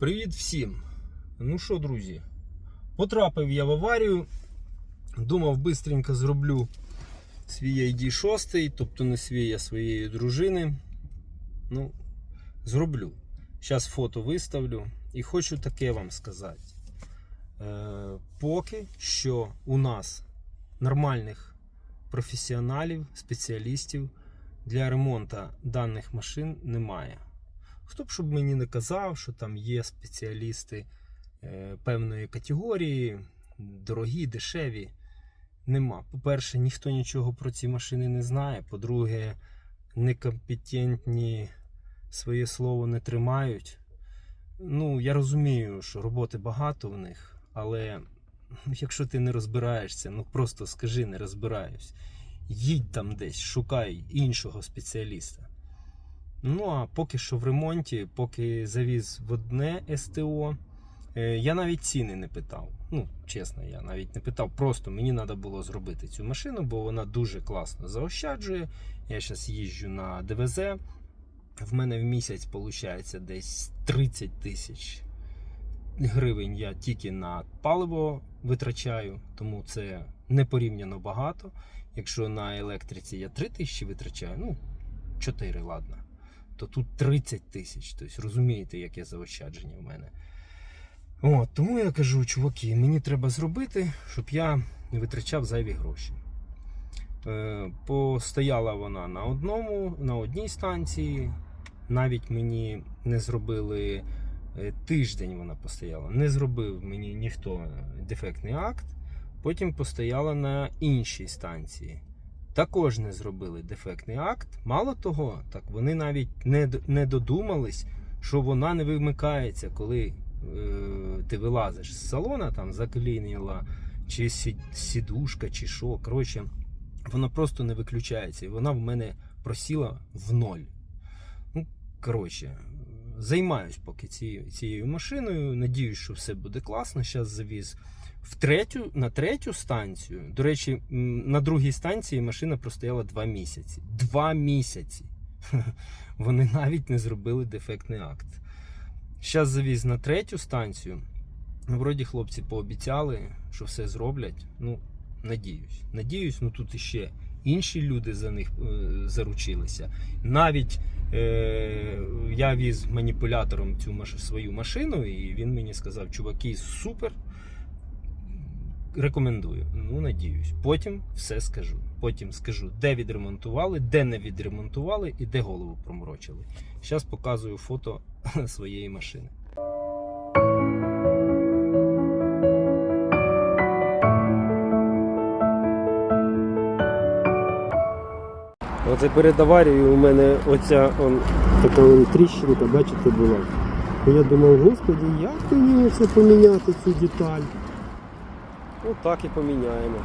Привіт всім! Ну що, друзі, потрапив я в аварію. Думав, бистренько зроблю свій ID 6, тобто не свій, а своєї дружини. Ну, зроблю. Зараз фото виставлю. І хочу таке вам сказати. Е, поки що у нас нормальних професіоналів, спеціалістів для ремонту даних машин немає. Хто б щоб мені не казав, що там є спеціалісти е, певної категорії, дорогі, дешеві. Нема. По-перше, ніхто нічого про ці машини не знає. По-друге, некомпетентні своє слово не тримають. Ну, я розумію, що роботи багато в них, але ну, якщо ти не розбираєшся, ну просто скажи, не розбираюсь. Їдь там десь, шукай іншого спеціаліста. Ну а поки що в ремонті, поки завіз в одне СТО, е, я навіть ціни не питав. Ну, чесно, я навіть не питав. Просто мені треба було зробити цю машину, бо вона дуже класно заощаджує. Я зараз їжджу на ДВЗ. В мене в місяць виходить десь 30 тисяч гривень я тільки на паливо витрачаю, тому це не порівняно багато. Якщо на електриці я 3 тисячі витрачаю, ну 4, ладно то тут 30 тисяч. Тобто розумієте, яке заощадження в мене. От, тому я кажу, чуваки, мені треба зробити, щоб я не витрачав зайві гроші. Е, постояла вона на одному, на одній станції. Навіть мені не зробили е, тиждень вона постояла. Не зробив мені ніхто дефектний акт. Потім постояла на іншій станції також не зробили дефектний акт. Мало того, так вони навіть не, не додумались, що вона не вимикається, коли е, ти вилазиш з салона, там заклінила, чи сідушка, чи що. Коротше, вона просто не виключається. І вона в мене просіла в ноль. Ну, коротше, займаюсь поки цією, цією машиною. Надіюсь, що все буде класно. Зараз завіз в третю, на третю станцію. До речі, на другій станції машина простояла два місяці. Два місяці. Вони навіть не зробили дефектний акт. Зараз завіз на третю станцію. Ну, вроді хлопці пообіцяли, що все зроблять. Ну, надіюсь. Надіюсь, ну тут іще інші люди за них е, заручилися. Навіть я віз маніпулятором цю маш... свою машину, і він мені сказав: чуваки, супер. Рекомендую. Ну, надіюсь. Потім все скажу. Потім скажу, де відремонтували, де не відремонтували і де голову проморочили. Зараз показую фото своєї машини. Оце перед аварією у мене оця он, така он, тріщинка, бачите, була. І Я думав, господи, як мені це поміняти цю деталь? Ну так і поміняємо.